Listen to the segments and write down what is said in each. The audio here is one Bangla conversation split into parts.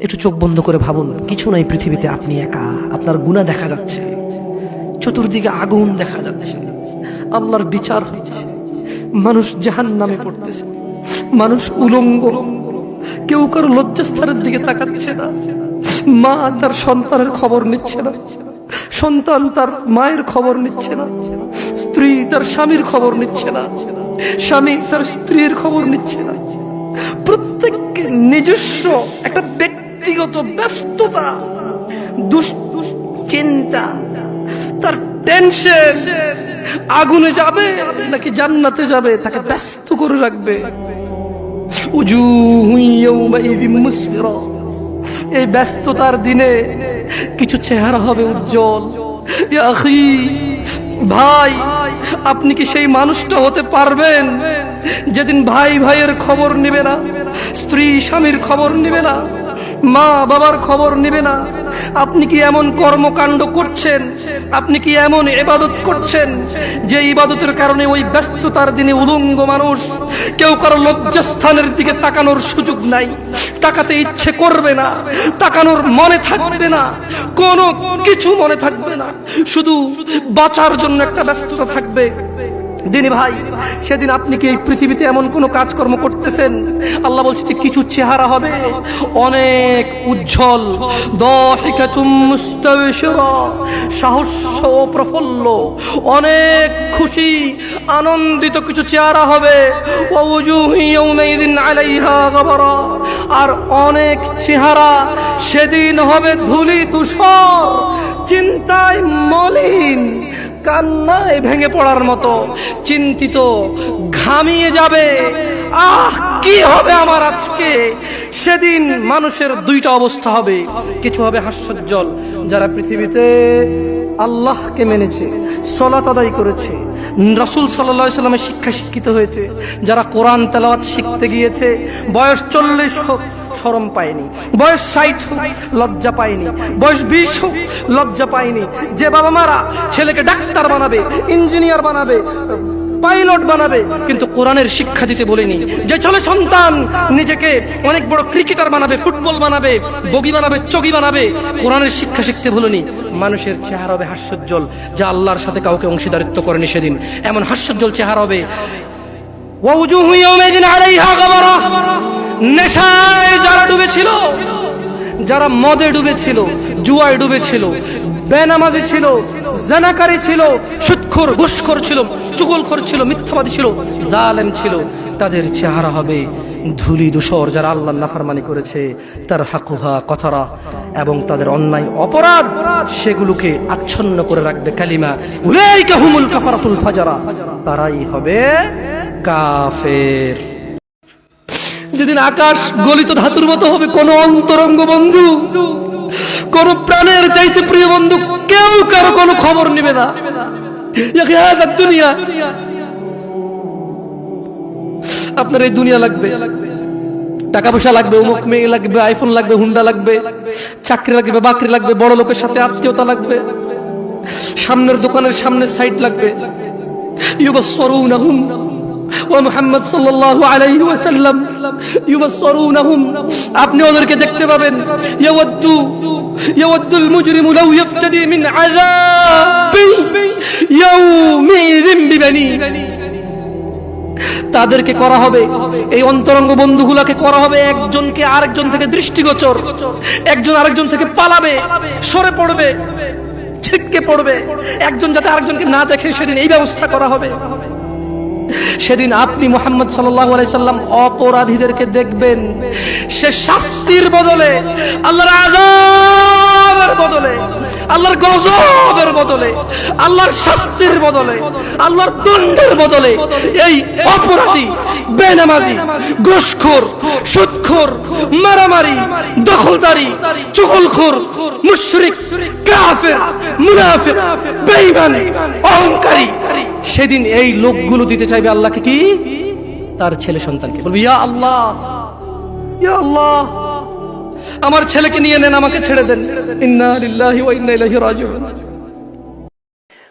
একটু চোখ বন্ধ করে ভাবুন, কিছু নাই পৃথিবীতে, আপনি একা। আপনার গুণা দেখা যাচ্ছে। চতুর্দিকে আগুন দেখা যাচ্ছে। আল্লাহর বিচার হচ্ছে। মানুষ জাহান নামে পড়তেছে। মানুষ উলঙ্গ। কেউ কারও লজ্জাস্থানের দিকে তাকাচ্ছে না। মা তার সন্তানের খবর নিচ্ছে না। সন্তান তার মায়ের খবর নিচ্ছে না। স্ত্রী তার স্বামীর খবর নিচ্ছে না। স্বামী তার স্ত্রীর খবর নিচ্ছে না। প্রত্যেককে নিজস্ব একটা ব্যক্তিগত ব্যস্ততা দুশ্চিন্তা, তার টেনশন আগুনে যাবে নাকি জান্নাতে যাবে, তাকে ব্যস্ত করে রাখবে। এই ব্যস্ততার দিনে কিছু চেহারা হবে উজ্জ্বল। ভাই আপনি কি সেই মানুষটা হতে পারবেন? যেদিন ভাই ভাইয়ের খবর নেবে না, স্ত্রী স্বামীর খবর নেবে না মা বাবার খবর নেবে না। আপনি কি এমন কর্মকাণ্ড করছেন? আপনি কি এমন ইবাদত করছেন? যে ইবাদতের কারণে ওই ব্যস্ততার দিনে উলঙ্গ মানুষ কেউ কারও লজ্জাস্থানের দিকে তাকানোর সুযোগ নাই। তাকাতে ইচ্ছে করবে না। তাকানোর মনে থাকবে না। কোনো কিছু মনে থাকবে না। শুধু বাঁচার জন্য একটা ব্যস্ততা থাকবে। দিনী ভাই, সেদিন আপনি কি এই পৃথিবীতে এমন কোনো কাজকর্ম করতেছেন? আল্লাহ বলছে যে কিছু চেহারা হবে। অনেক উজ্জ্বল সাহস্য প্রফুল্ল, অনেক খুশি, আনন্দিত কিছু চেহারা হবে। আর অনেক চেহারা সেদিন হবে ধুলি তুষার চিন্তায় মলিন। কান্নায় ভেঙে পড়ার মতো, চিন্তিত, ঘামিয়ে যাবে। আহ, কি হবে আমার আজকে? সেদিন মানুষের দুইটা অবস্থা হবে। কিছু হবে হাস্যজ্জ্বল। যারা পৃথিবীতে আল্লাহকে মেনেছে, সলাত আদায় করেছে। রাসুল সাল্লা সাল্লামের শিক্ষা শিক্ষিত হয়েছে। যারা কোরআন তেলাওয়াত শিখতে গিয়েছে, বয়স চল্লিশ হোক সরম পায়নি। বয়স ষাট হোক, লজ্জা পায়নি। বয়স বিশ হোক, লজ্জা পায়নি। যে বাবা মারা ছেলেকে ডাক্তার বানাবে, ইঞ্জিনিয়ার বানাবে পাইলট বানাবে। কিন্তু কোরআনের শিক্ষা দিতে বলিনি। যে ছেলে সন্তান, নিজেকে অনেক বড় ক্রিকেটার বানাবে, ফুটবল বানাবে, বগি বানাবে, চগি বানাবে। কোরআনের শিক্ষা শিখতে বলিনি। মানুষের চেহারা হবে হাস্যোজ্জ্বল, যা আল্লাহর সাথে কাউকে অংশীদারিত্ব করেনি সেদিন। এমন হাস্যোজ্জ্বল চেহারা হবে। নেশায় যারা ডুবেছিল, যারা মদে ডুবেছিল, জুয়ায় ডুবেছিল বেনামাজি ছিল, জানাকারী ছিল, সুৎখোর, ঘুষখোর ছিল, চুগলখোর ছিল, মিথ্যাবাদী ছিল, জালেম ছিল। তাদের চেহারা হবে ধুলি দূষর যারা আল্লাহ নাফরমানি করেছে, তার হাকুহা কথারা এবং তাদের অন্যায় অপরাধ, সেগুলোকে আচ্ছন্ন করে রাখবে কালিমা। হুমুল কাফারাতুল ফাজারা। তারাই হবে কাফের। যেদিন আকাশ গলিত ধাতুর মতো হবে, কোন অন্তরঙ্গ বন্ধু কোন প্রাণের চাইতে প্রিয় বন্ধু কেউ কারও কোনো খবর নিবে না। দুনিয়া। আপনার এই দুনিয়া লাগবে। টাকা পয়সা লাগবে, অমুক মেয়ে লাগবে আইফোন লাগবে হুন্ডা লাগবে, চাকরি লাগবে, বাকরি লাগবে, বড় লোকের সাথে আত্মীয়তা লাগবে, সামনের দোকানের সামনের সাইড লাগবে। ইউবা ইউবসরুনহুম ও মোহাম্মদ সাল্লাল্লাহু আলাইহি ওয়াসাল্লাম আপনি ওদেরকে দেখতে পাবেন। তাদেরকে করা হবে, এই অন্তরঙ্গ বন্ধুগুলাকে করা হবে একজনকে আরেকজন থেকে দৃষ্টিগোচর। একজন আরেকজন থেকে পালাবে, সরে পড়বে, ছিটকে পড়বে। একজন যাতে আরেকজনকে না দেখে সেদিন এই ব্যবস্থা করা হবে। সেদিন আপনি মোহাম্মদ সাল্লাম অপরাধীদেরকে দেখবেন। সে শাস্তির বদলে, আল্লাহর আজাবের বদলে, আল্লাহর গজবের বদলে, আল্লাহর শাস্তির বদলে, আল্লাহর দণ্ডের বদলে এই অপরাধী বেনামাজি, ঘুষখোর, সুদখোর, মারামারি, দখলদারি, চুগলখোর, মুশরিক, কাফের, মুনাফিক, বেঈমান, অহংকারী। সেদিন এই লোকগুলো দিতে চাইবে আল্লাহকে কি? তার ছেলে সন্তানকে। বলবে, ইয়া আল্লাহ ইয়া আল্লাহ, আমার ছেলেকে নিয়ে নেন, আমাকে ছেড়ে দেন। ইন্না লিল্লাহি ওয়া ইন্না ইলাইহি রাজিউন।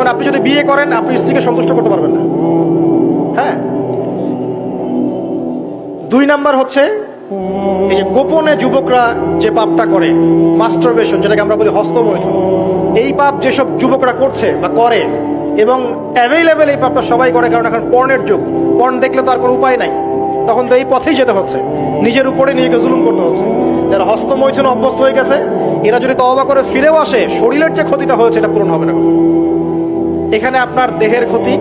তখন আপনি যদি বিয়ে করেন, আপনি স্ত্রীকে সন্তুষ্ট করতে পারবেন না। হ্যাঁ? দুই নাম্বার হচ্ছে, এই যে গোপনে যুবকরা যে পাপটা করে মাস্টারবেশন যেটাকে আমরা বলি হস্তমৈথুন এই পাপ যেসব যুবকরা করছে বা করে, এবং অ্যাভেলেবেল এই পাপটা সবাই করে, কারণ এখন পর্ণের যুগ পর্ণ দেখলে তো আর কোনো উপায় নাই। তখন তো এই পথেই যেতে হচ্ছে। নিজের উপরে নিজেকে জুলুম করতে হচ্ছে। যারা হস্তমৈথুন অভ্যস্ত হয়ে গেছে, এরা যদি তওবা করে ফিরেও আসে, শরীরের যে ক্ষতিটা হয়েছে, এটা পূরণ হবে না। এখানে আপনার দেহের ক্ষতি,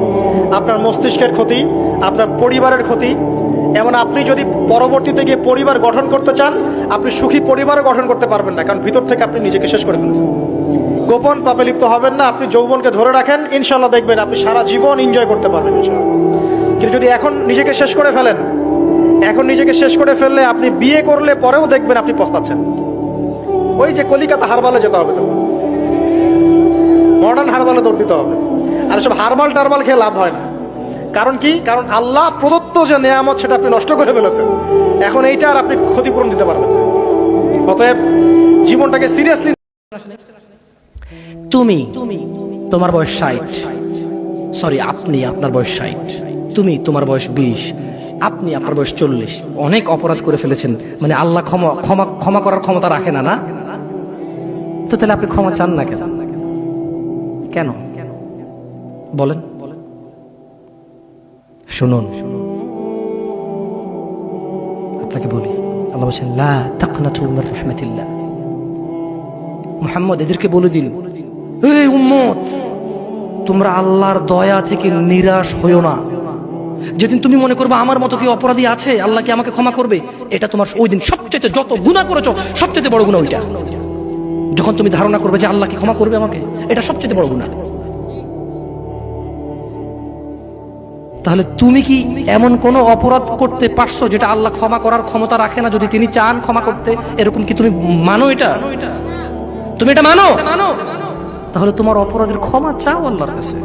আপনার মস্তিষ্কের ক্ষতি, আপনার পরিবারের ক্ষতি। এমন আপনি যদি পরবর্তীতে গিয়ে পরিবার গঠন করতে চান, আপনি সুখী পরিবারও গঠন করতে পারবেন না, কারণ ভিতর থেকে আপনি নিজেকে শেষ করে ফেলেছেন। গোপন পাপে লিপ্ত হবেন না, আপনি যৌবনকে ধরে রাখেন ইনশাল্লাহ দেখবেন আপনি সারা জীবন এনজয় করতে পারবেন কিন্তু যদি এখন নিজেকে শেষ করে ফেলেন, এখন নিজেকে শেষ করে ফেললে আপনি বিয়ে করলে পরেও দেখবেন আপনি পস্তাচ্ছেন। ওই যে কলিকাতা হারবালে যেতে হবে তো মডার্ন হারবালে দৌড় দিতে হবে। আর সব হারবাল টারবাল খেয়ে লাভ হয় না। কারণ কি? কারণ আল্লাহ প্রদত্ত যে নেয়ামত, সেটা আপনি নষ্ট করে ফেলেছেন। এখন এইটা আর আপনি ক্ষতিপূরণ দিতে পারবেন অতএব জীবনটাকে সিরিয়াসলি তুমি, তোমার বয়স ষাট। সরি আপনি আপনার বয়স ষাট। তুমি, তোমার বয়স বিশ। আপনি আপনার বয়স চল্লিশ। অনেক অপরাধ করে ফেলেছেন। মানে আল্লাহ ক্ষমা ক্ষমা ক্ষমা করার ক্ষমতা রাখে না না? তো তাহলে আপনি ক্ষমা চান না কেন? কেন? বলেন। শুনুন। আপনাকে বলি, আল্লাহ বলছেন, লা তাকনাতু মির রাহমাতিল্লাহ। মুহাম্মদ, এদেরকে বলে দিন, এই উম্মত, তোমরা আল্লাহর দয়া থেকে নিরাশ হইও না। যেদিন তুমি মনে করবে আমার মতো কি অপরাধী আছে, আল্লাহ কি আমাকে ক্ষমা করবে? এটা তোমার ওই দিন সবচেয়ে যত গুণা করেছ সবচেয়ে বড় গুণা ওইটা। যখন তুমি ধারণা করবে যে আল্লাহ কি ক্ষমা করবে আমাকে, এটা সবচেয়ে বড় গুণা তাহলে তুমি কি এমন কোন অপরাধ করতে পারছ যেটা আল্লাহ ক্ষমা করার ক্ষমতা রাখে না? যদি তিনি চান ক্ষমা করতে, এরকম কি তুমি মানো এটা? তুমি এটা মানো? তাহলে তোমার অপরাধের ক্ষমা চাও আল্লাহর কাছে।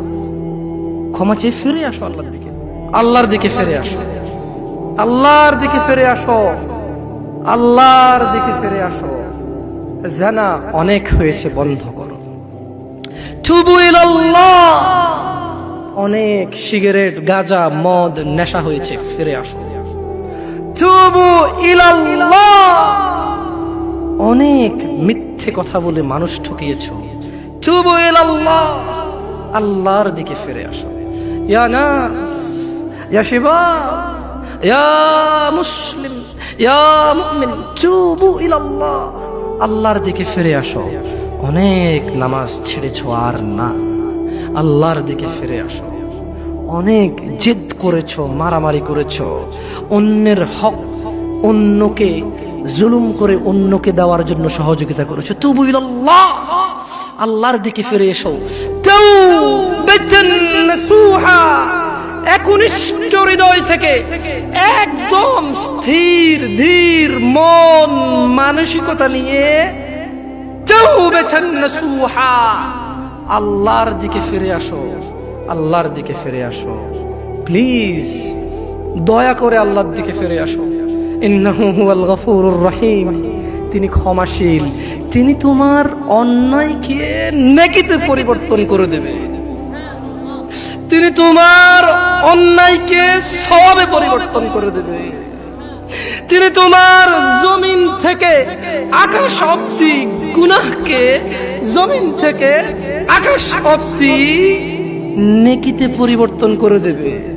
ক্ষমা চেয়ে ফিরে আসো আল্লাহর দিকে। আল্লাহর দিকে ফিরে আসো। আল্লাহর দিকে ফিরে আসো। আল্লাহর দিকে ফিরে আসো। জানা অনেক হয়েছে, বন্ধ করো। ইলাল্লাহ। অনেক সিগারেট, গাঁজা, মদ, নেশা হয়েছে। ফিরে আসো। তুবু ইলাল্লাহ! অনেক মিথ্যে কথা বলে মানুষ ঠকিয়েছ। তুবু ইলাল্লাহ! আল্লাহর দিকে ফিরে আসো। ইয়া নাস, ইয়া শিবাব, ইয়া মুসলিম, ইয়া মুমিন, তুবু ইলাল্লাহ! আল্লাহর দিকে ফিরে আসো। অনেক নামাজ ছেড়েছো আর না। আল্লাহর দিকে ফিরে আসো। অনেক জেদ করেছ, মারামারি করেছ। অন্যের হক অন্যকে জুলুম করে অন্যকে দেওয়ার জন্য সহযোগিতা করেছ। তুবু ইলাল্লাহ, আল্লাহর দিকে ফিরে এসো। একনিষ্ঠ হৃদয় থেকে একদম স্থির, ধীর, মন, মানসিকতা নিয়ে তাওবাতান নাসুহা আল্লাহর দিকে ফিরে আসো। আল্লাহর দিকে ফিরে আসো। প্লিজ দয়া করে আল্লাহর দিকে ফিরে আসো। রহিম। তিনি ক্ষমাশীল। তিনি তোমার অন্যায়কে নেকিতে পরিবর্তন করে দেবে। তিনি তোমার অন্যায়কে সবে পরিবর্তন করে দেবে। তিনি তোমার জমিন থেকে আকাশ অব্দি গুনাহকে জমিন থেকে আকাশ অব্দি নেকিতে পরিবর্তন করে দেবে।